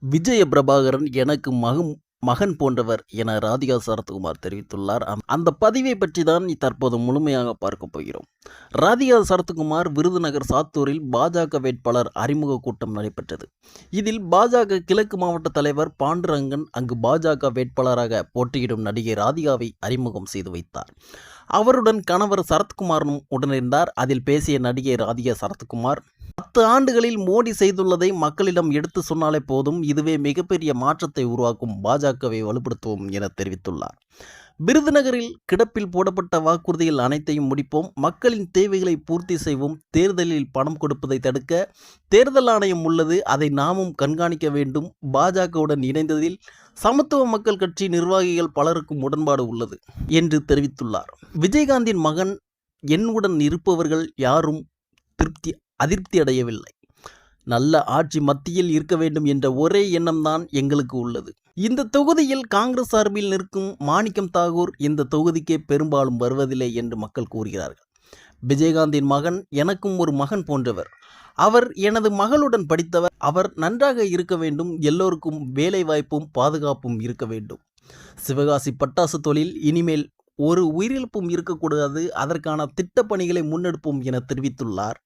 விஜய பிரபாகரன் எனக்கு மகம் மகன் போன்றவர் என ராதிகா சரத்குமார் தெரிவித்துள்ளார். அந்த- அந்த பதிவை பற்றி தான் தற்போது முழுமையாக பார்க்க போகிறோம். ராதிகா சரத்குமார் விருதுநகர் சாத்தூரில் பாஜக வேட்பாளர் அறிமுக கூட்டம் நடைபெற்றது. இதில் பாஜக கிழக்கு மாவட்ட தலைவர் பாண்டுரங்கன் அங்கு பாஜக வேட்பாளராக போட்டியிடும் நடிகை ராதிகாவை அறிமுகம் செய்து வைத்தார். அவருடன் கணவர் சரத்குமாரும் உடனிருந்தார். அதில் பேசிய நடிகை ராதிகா சரத்குமார் பத்து ஆண்டுகளில் மோடி செய்துள்ளதை மக்களிடம் எடுத்து சொன்னாலே போதும் இதுவே மிகப்பெரிய மாற்றத்தை உருவாக்கும் பாஜகவை வலுப்படுத்துவோம் என தெரிவித்துள்ளார். விருதுநகரில் கிடப்பில் போடப்பட்ட வாக்குறுதிகள் அனைத்தையும் முடிப்போம். மக்களின் தேவைகளை பூர்த்தி செய்வோம். தேர்தலில் பணம் கொடுப்பதை தடுக்க தேர்தல் ஆணையம் உள்ளது. அதை நாமும் கண்காணிக்க வேண்டும். பாஜகவுடன் இணைந்ததில் சமத்துவ மக்கள் கட்சி நிர்வாகிகள் பலருக்கும் உடன்பாடு உள்ளது என்று தெரிவித்துள்ளார். விஜயகாந்தின் மகன் என்னுடன் இருப்பவர்கள் யாரும் திருப்தி அதிருப்தி அடையவில்லை. நல்ல ஆட்சி மத்தியில் இருக்க வேண்டும் என்ற ஒரே எண்ணம்தான் எங்களுக்கு உள்ளது. இந்த தொகுதியில் காங்கிரஸ் சார்பில் நிற்கும் மாணிக்கம் தாகூர் இந்த தொகுதிக்கே பெரும்பாலும் வருவதில்லை என்று மக்கள் கூறுகிறார்கள். விஜயகாந்தின் மகன் எனக்கும் ஒரு மகன் போன்றவர். அவர் எனது மகளுடன் படித்தவர். அவர் நன்றாக இருக்க வேண்டும். எல்லோருக்கும் வேலை வாய்ப்பும் பாதுகாப்பும் இருக்க வேண்டும். சிவகாசி பட்டாசு தொழில் இனிமேல் ஒரு உயிரிழப்பும் இருக்கக்கூடாது. அதற்கான திட்டப்பணிகளை முன்னெடுப்போம் என தெரிவித்துள்ளார்.